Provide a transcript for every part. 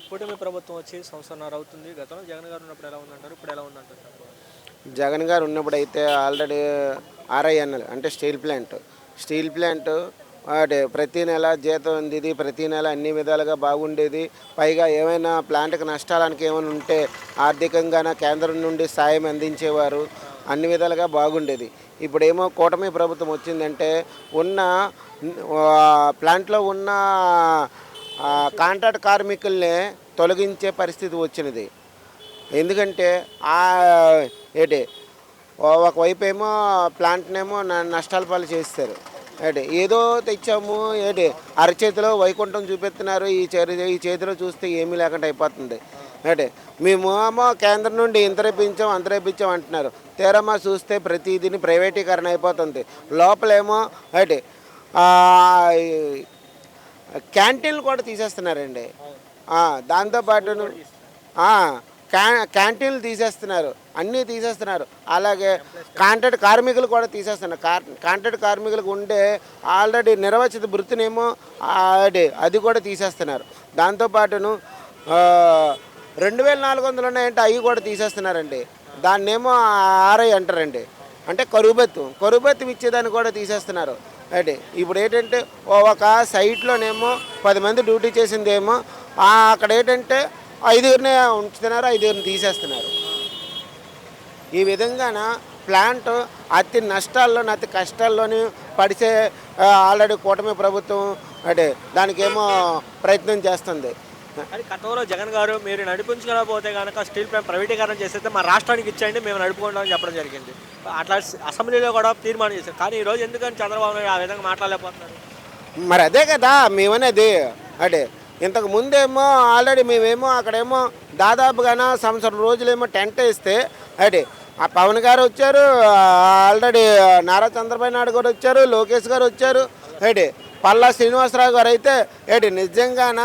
ఇప్పుడు మీ ప్రభుత్వం వచ్చి సంవత్సరంన్నర అవుతుంది. గతంలో జగన్ గారు ఉన్నప్పుడు ఎలా ఉందంటారు? ఇప్పుడు ఎలా ఉందంటారు? జగన్ గారు ఉన్నప్పుడు అయితే already R I N L అంటే స్టీల్ ప్లాంట్. స్టీల్ ప్లాంట్ అంటే ప్రతి నెల జీతం అందేది ప్రతి నెల అన్ని విధాలుగా బాగుండేది. పైగా ఏమైనా ప్లాంట్కి నష్టాలనికి ఏమైనా ఉంటే ఆర్థికంగాన కేంద్రం నుండి సాయం అందించేవారు. అన్ని విధాలుగా బాగుండేది. ఇప్పుడేమో కూటమి ప్రభుత్వం వచ్చిందంటే ఉన్న ప్లాంట్లో ఉన్న కాంట్రాక్ట్ కార్మికుల్ని తొలగించే పరిస్థితి వచ్చినది. ఎందుకంటే ఏంటి ఒకవైపు ఏమో ప్లాంట్నేమో నష్టాల పాలు చేస్తారు. ఏంటి ఏదో తెచ్చాము ఏంటి అరచేతిలో వైకుంఠం చూపిస్తున్నారు ఈ చే ఈ చేతిలో చూస్తే ఏమీ లేకుండా అయిపోతుంది. ఏంటి మేము ఏమో కేంద్రం నుండి ఇంత రేపించాం అంత రేపించాం అంటున్నారు. తీరమ్మా చూస్తే ప్రతిదీని ప్రైవేటీకరణ అయిపోతుంది. లోపలేమో ఏంటి క్యాంటీన్లు కూడా తీసేస్తున్నారండి. దాంతోపాటు క్యా క్యాంటీన్లు తీసేస్తున్నారు. అన్నీ తీసేస్తున్నారు. అలాగే కాంట్రాక్ట్ కార్మికులు కూడా తీసేస్తున్నారు. కార్- కాంట్రాక్ట్ కార్మికులకు ఉండే ఆల్రెడీ నిర్వచిత వృత్తినేమో అది అది కూడా తీసేస్తున్నారు. దాంతోపాటును రెండు వేల నాలుగు వందలు ఉన్నాయంటే అవి కూడా తీసేస్తున్నారండి. దాన్నేమో ఆర్ఐ అంటారండి. అంటే కరుబెత్తు కరుబెత్తు ఇచ్చేదాన్ని కూడా తీసేస్తున్నారు. అంటే ఇప్పుడు ఏంటంటే ఒక సైట్లోనేమో పది మంది డ్యూటీ చేసిందేమో అక్కడ ఏంటంటే ఐదుగురిని ఉంచుతున్నారు ఐదుగురిని తీసేస్తున్నారు. ఈ విధంగాన ప్లాంట్ అతి నష్టాల్లోని అతి కష్టాల్లోని పడిచే ఆల్రెడీ కూటమి ప్రభుత్వం అంటే దానికేమో ప్రయత్నం చేస్తుంది. కానీ గతంలో జగన్ గారు మీరు నడిపించకపోతే కనుక స్టీల్ ప్లాంట్ ప్రైవేటీకరణ చేసేస్తే మా రాష్ట్రానికి ఇచ్చేయండి మేము నడుపుకుంటామని చెప్పడం జరిగింది. అట్లా అసెంబ్లీలో కూడా తీర్మానం చేశారు. కానీ ఈరోజు ఎందుకని చంద్రబాబు నాయుడు ఆ విధంగా మాట్లాడలేకపోతున్నారు? మరి అదే కదా మేమనేది. అంటే ఇంతకు ముందేమో ఆల్రెడీ మేమేమో అక్కడేమో దాదాపుగాన సంవత్సరం రోజులేమో టెంట్ వేస్తే అంటే ఆ పవన్ గారు వచ్చారు ఆల్రెడీ నారా చంద్రబాబు నాయుడు గారు వచ్చారు లోకేష్ గారు వచ్చారు ఏంటి పల్లా శ్రీనివాసరావు గారు అయితే ఏటి నిజంగాన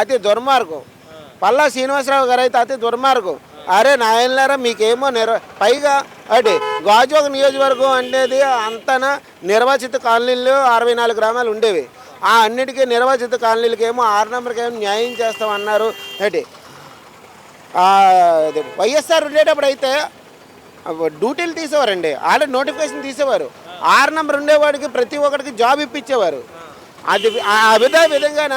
అతి దుర్మార్గం. పల్లా శ్రీనివాసరావు గారు అయితే అతి దుర్మార్గం. అరే నాయనలారా మీకేమో నిర్వ పైగా అటు గాజువాక నియోజకవర్గం అనేది అంతన నిర్వాచిత కాలనీలు అరవై నాలుగు గ్రామాలు ఉండేవి. ఆ అన్నిటికీ నిర్వాచిత కాలనీలకేమో ఆరు నెంబర్కి ఏమో న్యాయం చేస్తామన్నారు అటు ఇది వైఎస్ఆర్ ఉండేటప్పుడు అయితే డ్యూటీలు తీసేవారండి. Already notification తీసేవారు. ఆరు నెంబర్ ఉండేవాడికి ప్రతి ఒక్కడికి జాబ్ ఇప్పించేవారు. అది ఆ విధంగాన?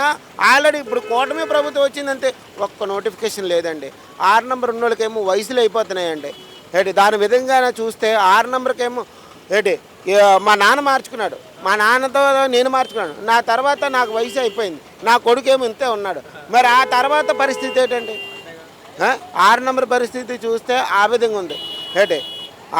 ఆల్రెడీ ఇప్పుడు కూటమి ప్రభుత్వం వచ్చిందంటే ఒక్క నోటిఫికేషన్ లేదండి. ఆరు నెంబర్ ఉన్న వాళ్ళకేమో వయసులు అయిపోతున్నాయండి. ఏంటి దాని విధంగానే చూస్తే ఆరు నెంబర్కేమో ఏంటి మా నాన్న మార్చుకున్నాడు. మా నాన్నతో నేను మార్చుకున్నాను. నా తర్వాత నాకు వయసు అయిపోయింది. నా కొడుకేమో ఇంతే ఉన్నాడు. మరి ఆ తర్వాత పరిస్థితి ఏంటండి? ఆరు నెంబర్ పరిస్థితి చూస్తే ఆ విధంగా ఉంది. ఏంటి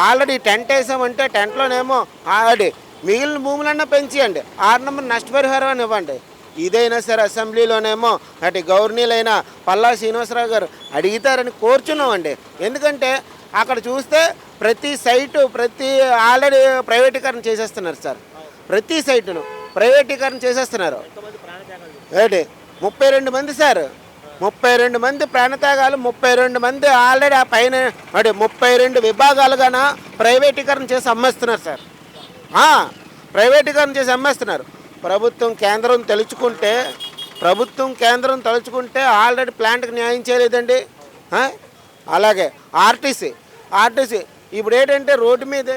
ఆల్రెడీ టెంట్ వేసామంటే టెంట్లోనేమో ఆల్రెడీ మిగిలిన భూములన్నా పెంచియండి. ఆరు నెంబర్ నష్టపరిహారం అని ఇవ్వండి. ఇదైనా సరే అసెంబ్లీలోనేమో అటు గవర్నీలైనా పల్లా శ్రీనివాసరావు గారు అడిగితారని కోరుచున్నామండి. ఎందుకంటే అక్కడ చూస్తే ప్రతి సైటు ప్రతి ఆల్రెడీ ప్రైవేటీకరణ చేసేస్తున్నారు సార్. ప్రతి సైటును ప్రైవేటీకరణ చేసేస్తున్నారు. ఏంటి? ముప్పై రెండు మంది సార్. ముప్పై రెండు మంది ప్రాణత్యాగాలు ముప్పై రెండు మంది ఆల్రెడీ ఆ పైన అంటే ముప్పై రెండు విభాగాలుగాన ప్రైవేటీకరణ చేసి అమ్మేస్తున్నారు సార్. ప్రైవేటీకరణ చేసి అమ్మేస్తున్నారు. ప్రభుత్వం కేంద్రం తలుచుకుంటే ప్రభుత్వం కేంద్రం తలుచుకుంటే ఆల్రెడీ ప్లాంట్కి న్యాయం చేయలేదండి. అలాగే ఆర్టీసీ ఆర్టీసీ. ఇప్పుడు ఏంటంటే రోడ్డు మీద